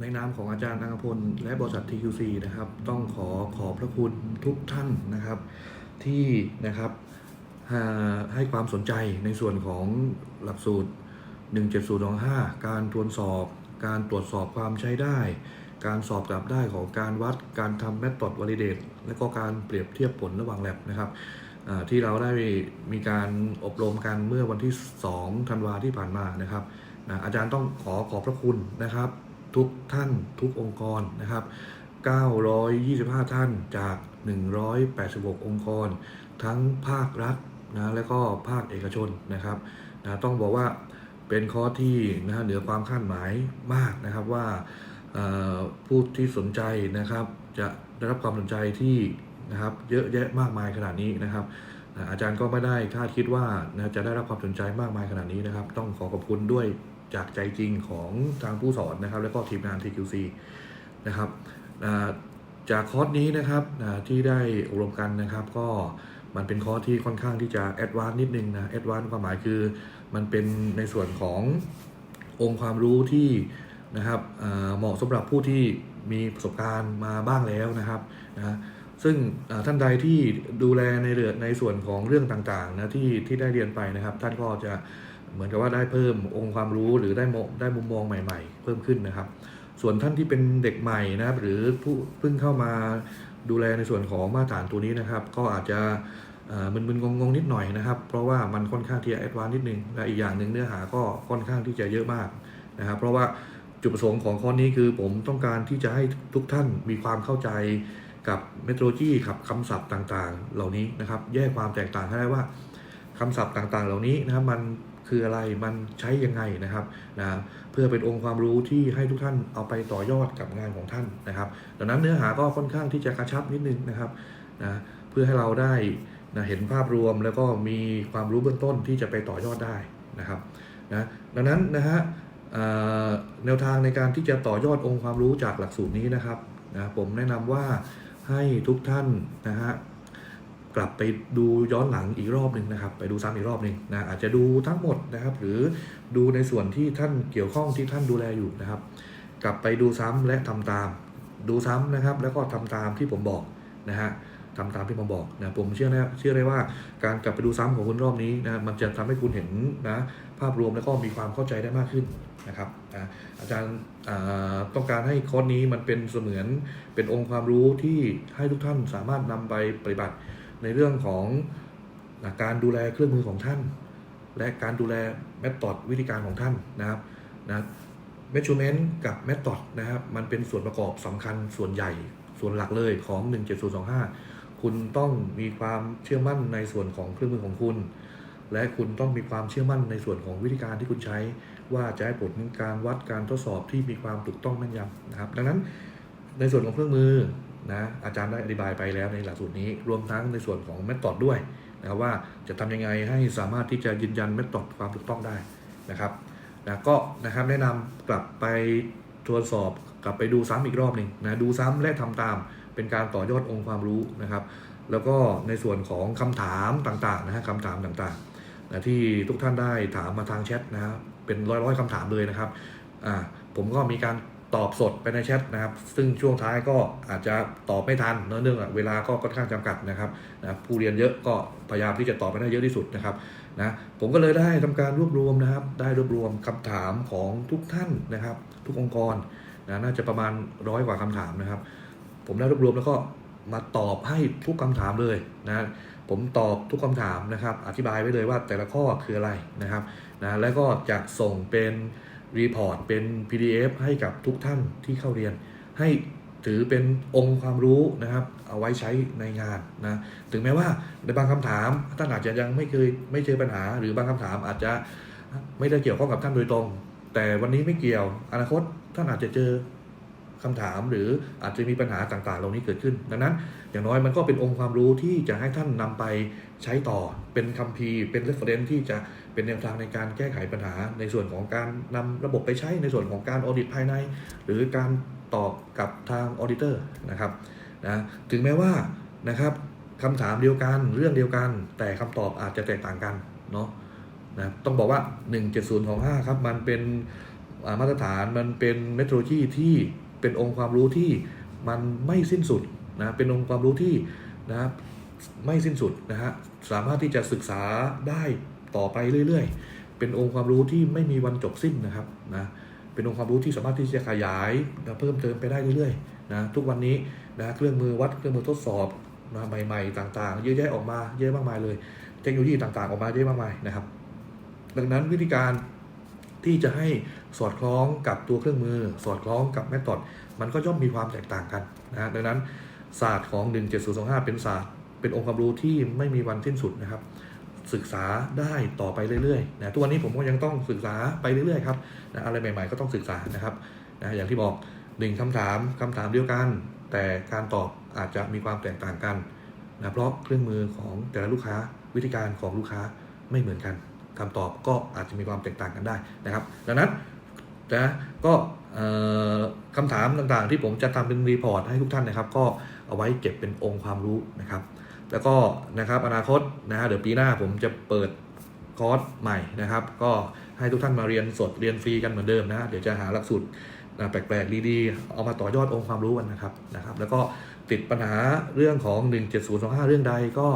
ในนามของอาจารย์อังพล และบริษัท TQC นะครับ ต้องขอขอบพระคุณทุกท่านนะครับ ที่นะครับให้ความสนใจในส่วนของหลักสูตร 17025 การทวนสอบ การตรวจสอบความใช้ได้ การสอบกลับได้ของการวัด การทำ method validate และก็การเปรียบเทียบผลระหว่างแลบนะครับที่เราได้มีการอบรมกันเมื่อวันที่ 2 ธันวาที่ผ่านมานะครับอาจารย์ต้องขอขอบพระคุณนะครับ ทุกท่านทุกองค์กรนะครับ 925 ท่านจาก 186 องค์กร ทั้งภาครัฐนะและก็ภาคเอกชนนะครับนะต้องบอกว่าเป็นคอร์สที่นะเหนือความคาดหมายมากนะครับว่าผู้ที่สนใจนะครับจะได้รับความสนใจที่นะครับเยอะแยะมากมายขนาดนี้นะครับอาจารย์ก็ไม่ได้คาดคิดว่าจะได้รับความสนใจมากมายขนาดนี้นะครับ ต้องขอขอบคุณด้วย จากใจจริงของทางผู้สอนนะครับ แล้วก็ทีมงาน TQC นะครับจากคอร์สนี้นะครับที่ได้อบรมกันนะครับก็มันเป็นคอร์สที่ค่อนข้างที่จะแอดวานซ์นิดนึงนะแอดวานซ์ความหมายคือ มันเป็นในส่วนขององค์ความรู้ที่นะครับเหมาะสำหรับผู้ที่มีประสบการณ์มาบ้างแล้วนะครับนะซึ่งท่านใดที่ดูแลในเรื่องในส่วนของเรื่องต่างๆนะที่ที่ได้เรียนไปนะครับ ท่านก็จะ เหมือนกับว่าได้เพิ่มองค์ความรู้หรือได้มได้มุมมองใหม่ ๆ เพิ่มขึ้นนะครับ ส่วนท่านที่เป็นเด็กใหม่นะครับ หรือผู้เพิ่งเข้ามาดูแลในส่วนของมาตรฐานตัวนี้นะครับ ก็อาจจะมึนๆงงๆนิดหน่อยนะครับ เพราะว่ามันค่อนข้างที่จะแอดวานซ์นิดนึงและอีกอย่างหนึ่งเนื้อหาก็ค่อนข้างที่จะเยอะมากนะครับ เพราะว่าจุดประสงค์ของข้อนี้คือผมต้องการที่จะให้ทุกท่านมีความเข้าใจกับเมโทรโลจีครับคำศัพท์ต่างๆ เหล่านี้นะครับ แยกความแตกต่างให้ได้ว่าคำศัพท์ต่างๆ เหล่านี้นะครับมัน คืออะไรมันใช้ยังไงนะครับนะเพื่อเป็นองค์ความรู้ที่ให้ทุกท่านเอาไปต่อยอดกับงานของท่านนะครับดังนั้นเนื้อหาก็ค่อนข้างที่จะกระชับนิดนึงนะครับนะเพื่อให้เราได้นะเห็นภาพรวมแล้วก็มีความรู้เบื้องต้นที่จะไปต่อยอดได้นะครับนะดังนั้นนะฮะแนวทางในการที่จะต่อยอดองค์ความรู้จากหลักสูตรนี้นะครับนะผมแนะนำว่าให้ทุกท่านนะฮะ กลับไปดูย้อนหลังอีกรอบหนึ่งนะครับ ไปดูซ้ำอีกรอบหนึ่งนะอาจจะดูทั้งหมดนะครับ หรือดูในส่วนที่ท่านเกี่ยวข้องที่ท่านดูแลอยู่นะครับ กลับไปดูซ้ำและทำตาม ดูซ้ำนะครับ แล้วก็ทำตามที่ผมบอกนะฮะทำตามที่ผมบอกนะผมเชื่อนะเชื่อได้ว่าการกลับไปดูซ้ำของคุณรอบนี้นะมันจะทำให้คุณเห็นนะภาพรวมแล้วก็มีความเข้าใจได้มากขึ้นนะครับอาจารย์ต้องการให้คอร์สนี้มันเป็นเสมือนเป็นองค์ความรู้ที่ให้ทุกท่านสามารถนำไปปฏิบัติ ในเรื่องของการดูแลเครื่องมือของท่าน และการดูแลแม t ตอดวิธีการของท่านนะครับนะ measurement กับ method นะครับมันเป็นส่วนประกอบสำคัญส่วนใหญ่ส่วนหลักเลยของ 17025 คุณต้องมีความเชื่อมั่นในส่วนของเครื่องมือของคุณ และคุณต้องมีความเชื่อมั่นในส่วนของวิธีการที่คุณใช้ ว่าจะให้ผลการวัดการทดสอบที่มีความถูกต้องแม่นยำนะครับ ดังนั้นในส่วนของเครื่องมือ นะอาจารย์ได้อธิบายไปแล้วในหลักสูตรนี้ รวมทั้งในส่วนของ method ด้วยนะครับว่าจะทำยังไงให้สามารถที่จะยืนยัน method ความถูกต้องได้นะครับนะก็นะครับแนะนำกลับไปตรวจสอบกลับไปดูซ้ำอีกรอบหนึ่งนะดูซ้ำและทำตามเป็นการต่อยอดองค์ความรู้นะครับ แล้วก็ในส่วนของคำถามต่างๆนะฮะคำถามต่างๆนะที่ทุกท่านได้ถามมาทางแชทนะครับเป็นร้อยๆคำถามเลยนะครับอ่าผมก็มีการ ตอบสดไปในแชทนะครับ ซึ่งช่วงท้ายก็อาจจะตอบไม่ทันเนื่องจากเวลาก็ค่อนข้างจำกัดนะครับนะผู้เรียนเยอะก็พยายามที่จะตอบไปได้เยอะที่สุดนะครับนะผมก็เลยได้ทำการรวบรวมนะครับ ได้รวบรวมคำถามของทุกท่านนะครับ ทุกองค์กรนะน่าจะประมาณร้อยกว่าคำถามนะครับ ผมได้รวบรวมแล้วก็มาตอบให้ทุกคำถามเลยนะผมตอบทุกคำถามนะครับ อธิบายไว้เลยว่าแต่ละข้อคืออะไรนะครับนะแล้วก็จะส่งเป็น รีพอร์ตเป็น PDF ให้กับทุกท่านที่เข้าเรียน ให้ถือเป็นองค์ความรู้นะครับ เอาไว้ใช้ในงานนะถึงแม้ว่าในบางคำถามท่านอาจจะยังไม่เคยไม่เจอปัญหา หรือบางคำถามอาจจะไม่ได้เกี่ยวข้องกับท่านโดยตรง แต่วันนี้ไม่เกี่ยวอนาคตท่านอาจจะเจอคำถามหรืออาจจะมีปัญหาต่างๆ เหล่านี้เกิดขึ้น ดังนั้น อย่างน้อยมันก็เป็นองค์ความรู้ที่จะให้ท่านนำไป ใช้ต่อเป็นคัมภีร์เป็น reference ที่จะเป็นแนวทางในการแก้ไขปัญหา ในส่วนของการนำระบบไปใช้ในส่วนของการออดิตภายใน หรือการตอบกับทางออดิเตอร์นะครับนะถึงแม้ว่านะครับคำถามเดียวกันเรื่องเดียวกัน แต่คำตอบอาจจะแตกต่างกันเนาะนะต้องบอกว่า 170ของ5ครับ มันเป็นมาตรฐานมันเป็นเมทรโลจีที่เป็นองค์ความรู้ที่มันไม่สิ้นสุดนะเป็นองค์ความรู้ที่นะ ไม่สิ้นสุดนะฮะสามารถที่จะศึกษาได้ต่อไปเรื่อย ๆ เป็นองค์ความรู้ที่ไม่มีวันจบสิ้นนะครับนะเป็นองค์ความรู้ที่สามารถที่จะขยายนะเพิ่มเติมไปได้เรื่อยๆนะทุกวันนี้นะเครื่องมือวัดเครื่องมือทดสอบนะใหม่ ๆ ต่างๆ เยอะแยะออกมาเยอะมากมายเลย เทคโนโลยีต่างๆ ออกมาเยอะมากมายนะครับ ดังนั้นวิธีการที่จะให้สอดคล้องกับตัวเครื่องมือ สอดคล้องกับแมทอดมันก็ย่อมมีความแตกต่างกันนะฮะดังนั้นศาสตร์ของ 17025 เป็นศาสตร์ เป็นองค์ความรู้ที่ไม่มีวันสิ้นสุดนะครับ ศึกษาได้ต่อไปเรื่อยๆนะทุกวันนี้ผมก็ยังต้องศึกษาไปเรื่อยๆครับนะอะไรใหม่ๆก็ต้องศึกษานะครับนะอย่างที่บอกหนึ่งคำถามคำถามเดียวกัน แต่การตอบอาจจะมีความแตกต่างกันนะเพราะเครื่องมือของแต่ละลูกค้าวิธีการของลูกค้าไม่เหมือนกันคำตอบก็อาจจะมีความแตกต่างกันได้นะครับ ดังนั้นนะก็เอ่อคำถามต่างๆ ที่ผมจะทำเป็นรีพอร์ตให้ทุกท่านนะครับ ก็เอาไว้เก็บเป็นองค์ความรู้นะครับ แล้วก็นะครับอนาคตนะฮะเดี๋ยวปีหน้าผมจะเปิดคอร์สใหม่นะครับ ก็ให้ทุกท่านมาเรียนสดเรียนฟรีกันเหมือนเดิมนะเดี๋ยวจะหาหลักสูตรแปลกๆดีๆ เอามาต่อยอดองค์ความรู้กันนะครับนะครับ แล้วก็ติดปัญหาเรื่องของ 17025 เรื่องใดก็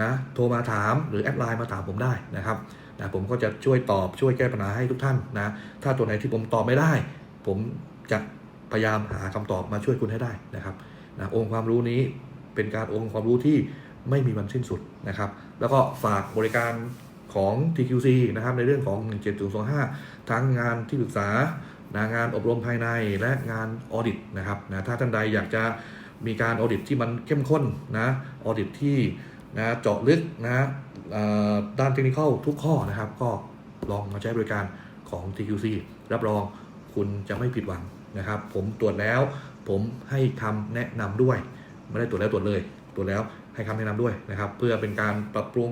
นะโทรมาถามหรือแอดไลน์มาถามผมได้นะครับนะผมก็จะช่วยตอบช่วยแก้ปัญหาให้ทุกท่านนะถ้าตัวไหนที่ผมตอบไม่ได้ ผมจะพยายามหาคำตอบมาช่วยคุณให้ได้นะครับนะองค์ความรู้นี้เป็นการองค์ความรู้ที่ ไม่มีวันสิ้นสุดนะครับ แล้วก็ฝากบริการของ TQC นะครับในเรื่องของ 17025 ทั้งงานที่ปรึกษางานอบรมภายในและงานออดิตนะครับนะถ้าท่านใดอยากจะมีการออดิตที่มันเข้มข้นนะออดิตที่นะเจาะลึกนะด้านเทคนิคทุกข้อนะครับ ก็ลองมาใช้บริการของ TQC รับรองคุณจะไม่ผิดหวังนะครับ ผมตรวจแล้ว ผมให้คำแนะนำด้วย ไม่ได้ตรวจแล้วตรวจเลย ตรวแล้วให้คำแนะนำด้วยนะครับ เพื่อเป็นการปรับปรุง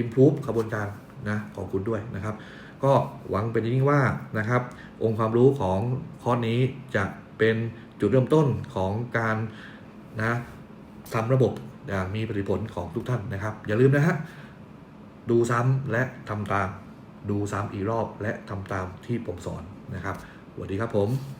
improve กระบวนการนะของคุณด้วยนะครับ ก็หวังเป็นอย่างยิ่งว่านะครับ องค์ความรู้ของคอร์สนี้จะเป็นจุดเริ่มต้นของการนะทำระบบอย่างมีประสิทธิผลของทุกท่านนะครับ อย่าลืมนะฮะดูซ้ำและทำตาม ดูซ้ำอีกรอบและทำตามที่ผมสอนนะครับสวัสดีครับผม